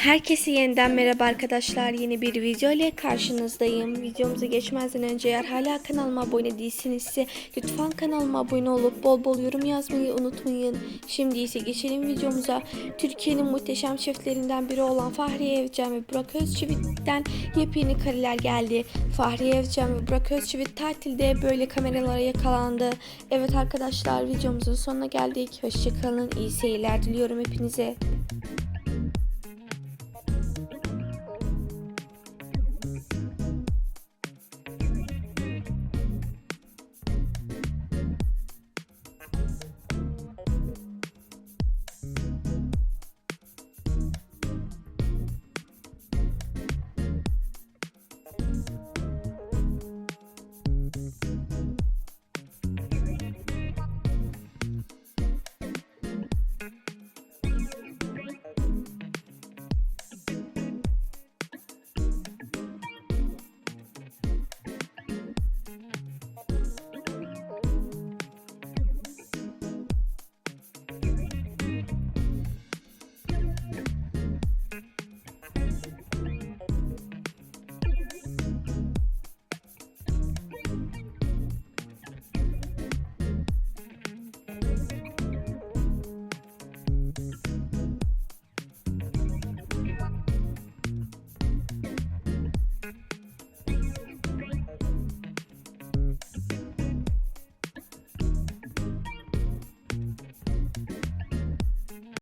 Herkese yeniden merhaba arkadaşlar. Yeni bir video ile karşınızdayım. Videomuza geçmezden önce eğer hala kanalıma abone değilsinizse lütfen kanalıma abone olup bol bol yorum yazmayı unutmayın. Şimdi ise geçelim videomuza. Türkiye'nin muhteşem çiftlerinden biri olan Fahriye Evcen ve Burak Özçivit'ten yepyeni kareler geldi. Fahriye Evcen ve Burak Özçivit tatilde böyle kameralara yakalandı. Evet arkadaşlar videomuzun sonuna geldik. Hoşçakalın. İyi seyirler diliyorum hepinize.